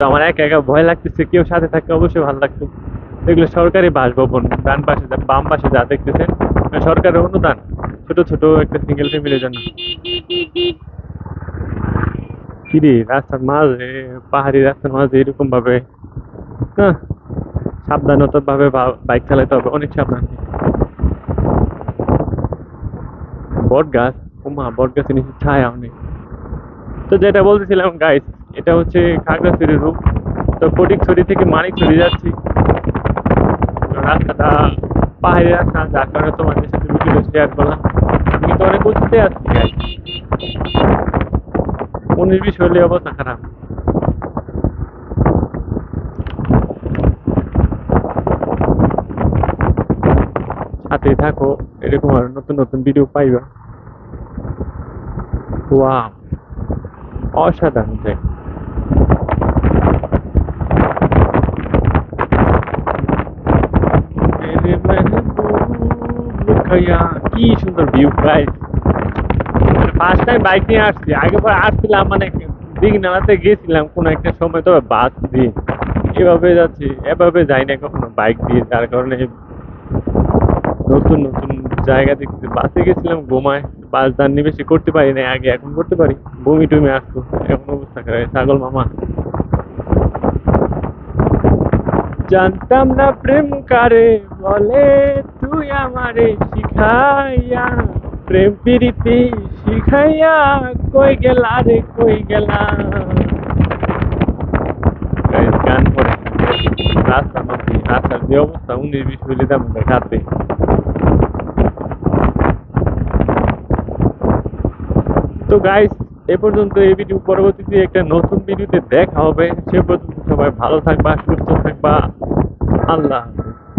তো আমার একা একা ভয় লাগতেছে, কেউ সাথে থাকলে অবশ্যই ভালো লাগতো। এগুলো সরকারি বাসভবন, ডান পাশে বাম পাশে যা দেখতেছেন সরকারের অনুদান, ছোট ছোট একটা সিঙ্গেল ফ্যামিলির জন্য। কিরে রাস্তার মাঝে, পাহাড়ি রাস্তার মাঝে এরকম ভাবে হ্যাঁ সাবধানতা ভাবে বাইক চালাতে হবে, অনেক সাবধান। বট গাছ বট গাছের নিচে ছায়া অনেক। তো যেটা বলতেছিলাম গাইস এটা হচ্ছে খাগড়াছড়ির রূপ তো ফটিকছড়ি থেকে মানিকছড়ি যাচ্ছি। রাস্তাটা পাহাড়ি রাস্তা, যার কারণে তোমাদের সাথে ভিডিও শেয়ার করলাম। আমি তো অনেক উঁচুতে আছি গাইস উনিশ বিশ হলে অবস্থা খারাপ। সাথে থাকো, এরকম আর নতুন নতুন ভিডিও পাইবা। ওয়াও অসাধারণ খাইয়া কি সুন্দর view guys first time bike নিয়ে আসছি। আগে পরে আসছিলাম মানে দিঘনালাতে গেছিলাম কোনো একটা সময়, তবে বাস দিয়ে। এভাবে যাচ্ছি, এভাবে যাই না কখনো বাইক দিয়ে, যার কারণে নতুন নতুন জায়গা দেখতে। বাসে গেছিলাম, ঘুমায়। বাস জার্নি বেশি করতে পারি না আগে এখন করতে পারি। বমি টমি আসতো, এখন অবস্থা খারাপ ছাগল মামা। জানতাম না প্রেম কারে বলে, তুই আমারে শিখাইয়া। প্রেম প্রীতি শিখাইয়া কই গেলা রে, কই গেলা। গান পড়ে। রাস্তার মধ্যে রাস্তার যে অবস্থা, উনিশ বিশ মিলি দাম দেখাতে তো গাইস এ পর্যন্ত এই ভিডিও পরবর্তীতে একটা নতুন ভিডিওতে দেখা হবে। সে পর্যন্ত সবাই ভালো থাকবা, সুস্থ থাকবা। আল্লাহ হাফেজ।